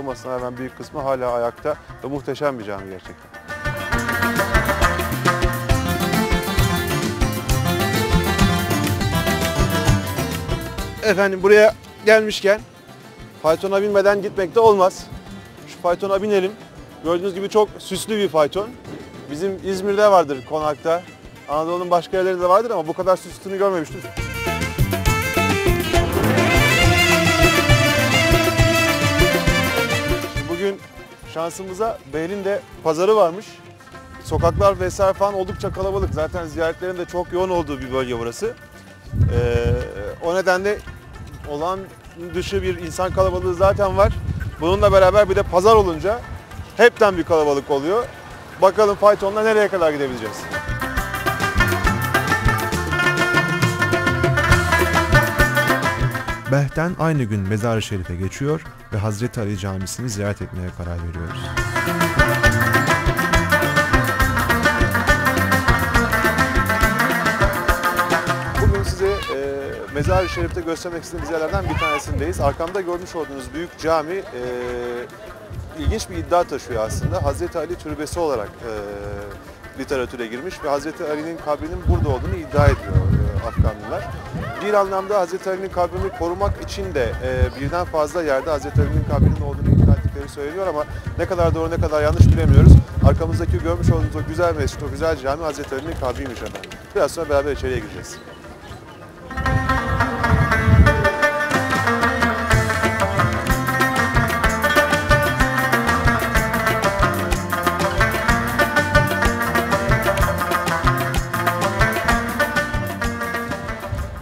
olmasına rağmen büyük kısmı hala ayakta ve muhteşem bir cami gerçekten. Efendim buraya gelmişken faytona binmeden gitmek de olmaz. Şu faytona binelim. Gördüğünüz gibi çok süslü bir fayton. Bizim İzmir'de vardır konakta. Anadolu'nun başka yerlerinde de vardır ama bu kadar süslüsünü görmemiştim. Şansımıza Beylin'de pazarı varmış. Sokaklar vesaire falan oldukça kalabalık. Zaten ziyaretlerin de çok yoğun olduğu bir bölge burası. Ee, o nedenle olan dışı bir insan kalabalığı zaten var. Bununla beraber bir de pazar olunca hepten bir kalabalık oluyor. Bakalım faytonla nereye kadar gidebileceğiz. Behten aynı gün Mezar-ı Şerif'e geçiyor ve Hazreti Ali Camisi'ni ziyaret etmeye karar veriyoruz. Bugün size e, Mezar-ı Şerif'te göstermek istediğimiz yerlerden bir tanesindeyiz. Arkamda görmüş olduğunuz büyük cami e, ilginç bir iddia taşıyor aslında. Hazreti Ali türbesi olarak e, literatüre girmiş ve Hazreti Ali'nin kabrinin burada olduğunu iddia ediyor Afganlılar. Bir anlamda Hazreti Ali'nin kabrini korumak için de e, birden fazla yerde Hazreti Ali'nin kabrinin olduğunu iddia ettikleri söyleniyor ama ne kadar doğru ne kadar yanlış bilemiyoruz. Arkamızdaki görmüş olduğunuz o güzel mescid, o güzel cami Hazreti Ali'nin kabriymiş efendim. Biraz sonra beraber içeriye gireceğiz.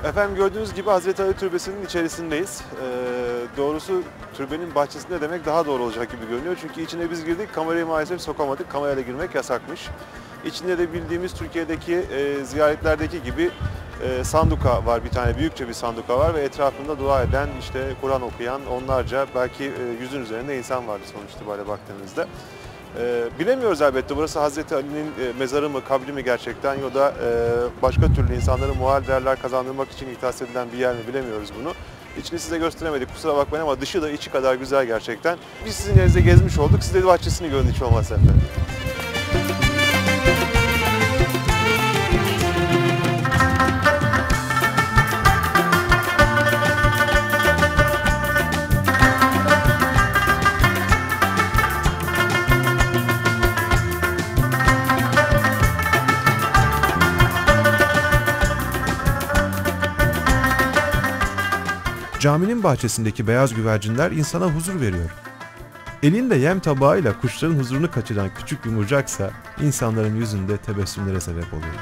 Efendim gördüğünüz gibi Hazreti Ali Türbesi'nin içerisindeyiz. Ee, doğrusu türbenin bahçesinde demek daha doğru olacak gibi görünüyor. Çünkü içine biz girdik, kamerayı maalesef sokamadık. Kamerayla girmek yasakmış. İçinde de bildiğimiz Türkiye'deki e, ziyaretlerdeki gibi e, sanduka var. Bir tane büyükçe bir sanduka var ve etrafında dua eden, işte Kur'an okuyan onlarca belki e, yüzün üzerinde insan vardı sonuç itibariyle baktığınızda. Ee, bilemiyoruz elbette burası Hazreti Ali'nin e, mezarı mı, kabri mi gerçekten ya da e, başka türlü insanlara muhal değerler kazandırmak için ihdas edilen bir yer mi bilemiyoruz bunu. İçini size gösteremedik kusura bakmayın ama dışı da içi kadar güzel gerçekten. Biz sizin yerinizde gezmiş olduk. Siz de bahçesini görün hiç olmazsa efendim. Caminin bahçesindeki beyaz güvercinler insana huzur veriyor. Elinde yem tabağıyla kuşların huzurunu kaçıran küçük yumurcaksa insanların yüzünde tebessümlere sebep oluyor.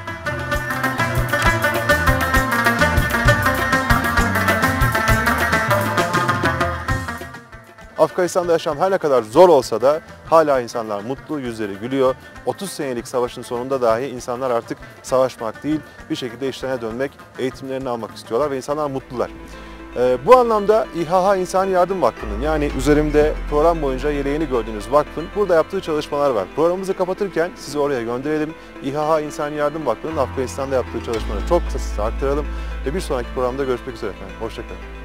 Afganistan'da yaşam her ne kadar zor olsa da hala insanlar mutlu, yüzleri gülüyor. 30 senelik savaşın sonunda dahi insanlar artık savaşmak değil, bir şekilde işlerine dönmek, eğitimlerini almak istiyorlar ve insanlar mutlular. Ee, bu anlamda İHH İnsani Yardım Vakfı'nın yani üzerimde program boyunca yeleğini gördüğünüz vakfın burada yaptığı çalışmalar var. Programımızı kapatırken sizi oraya gönderelim. İHH İnsani Yardım Vakfı'nın Afganistan'da yaptığı çalışmaları çok kısa size aktaralım ve bir sonraki programda görüşmek üzere efendim. Hoşçakalın.